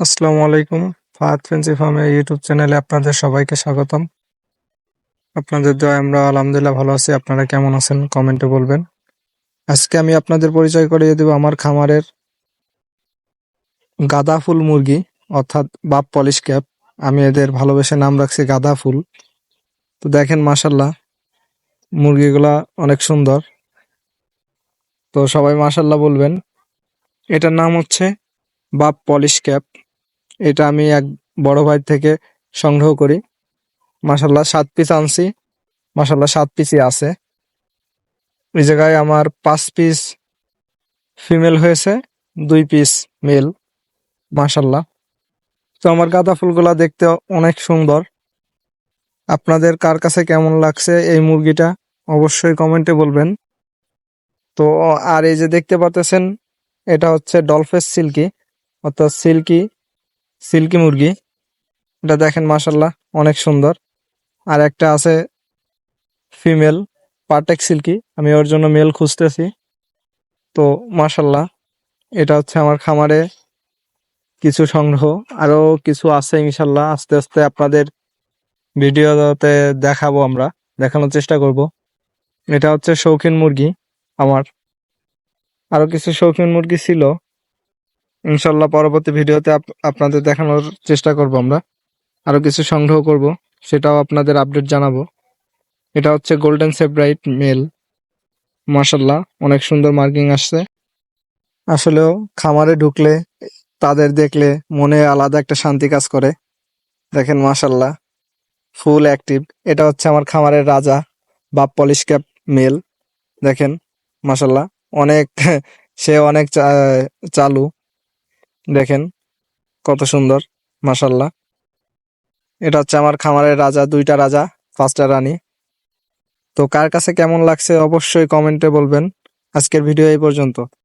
আসসালামু আলাইকুম। ফাহাদ ফেন্সি ফার্মের ইউটিউব চ্যানেলে আপনাদের সবাইকে স্বাগতম। আপনাদের দয়া আমরা আলহামদুলিল্লাহ ভালো আছি। আপনারা কেমন আছেন? কমেন্টে বলবেন। আজকে আমি আপনাদের পরিচয় করিয়ে দেব আমার খামারের গাঁদা ফুল মুরগি, অর্থাৎ বাপ পলিশ ক্যাপ। আমি এদের ভালোবেসে নাম রাখছি গাঁদা ফুল। তো দেখেন মাসাল্লাহ মুরগিগুলা অনেক সুন্দর। তো সবাই মাসাল্লাহ বলবেন। এটার নাম হচ্ছে বাপ পলিশ ক্যাপ। এটা আমি এক বড় ভাই থেকে সংগ্রহ করি। মাসাল্লাহ সাত পিস আনছি। মাসাল্লাহ সাত পিসই আছে। ওই জায়গায় আমার পাঁচ পিস ফিমেল হয়েছে, দুই পিস মেল মাসাল্লাহ তো আমার গাঁদা ফুলগুলা দেখতে অনেক সুন্দর। আপনাদের কার কাছে কেমন লাগছে এই মুরগিটা, অবশ্যই কমেন্টে বলবেন। তো, আর এই যে দেখতে পাচ্ছেন এটা হচ্ছে ডলফেস সিল্কি, অর্থাৎ সিল্কি সিল্কি মুরগি। এটা দেখেন মাসাল্লাহ অনেক সুন্দর। আর একটা আছে ফিমেল পার্টেক সিল্কি। আমি ওর জন্য মেল খুঁজতেছি। তো মাসাল্লাহ এটা হচ্ছে আমার খামারে কিছু সংগ্রহ। আরও কিছু আছে ইনশাল্লাহ আস্তে আস্তে আপনাদের ভিডিওতে দেখাবো আমরা, দেখানোর চেষ্টা করব। এটা হচ্ছে শৌখিন মুরগি আমার। আরও কিছু শৌখিন মুরগি ছিল। ইনশাল্লাহ পরবর্তী ভিডিওতে আপ- আপনাদের দেখানোর চেষ্টা করব আমরা। আরও কিছু সংগ্রহ করব, সেটাও আপনাদের আপডেট জানাব। এটা হচ্ছে গোল্ডেন সেব্রাইট মেল মাশাল্লাহ, অনেক সুন্দর মার্কিং আসছে। আসলেও খামারে ঢুকলে, তাদের দেখলে মনে আলাদা একটা শান্তি কাজ করে। দেখেন মাশাল্লাহ, ফুল অ্যাক্টিভ। এটা হচ্ছে আমার খামারের রাজা বাপ পলিশ ক্যাপ মেল দেখেন, মাশাল্লাহ, অনেক, সে অনেক চালু। দেখেন, কত সুন্দর মাসাল্লাহ এটা হচ্ছে আমার খামারের রাজা, দুইটা রাজা, পাঁচটা রানী। তো কার কাছে কেমন লাগছে অবশ্যই কমেন্টে বলবেন। আজকের ভিডিও এই পর্যন্ত।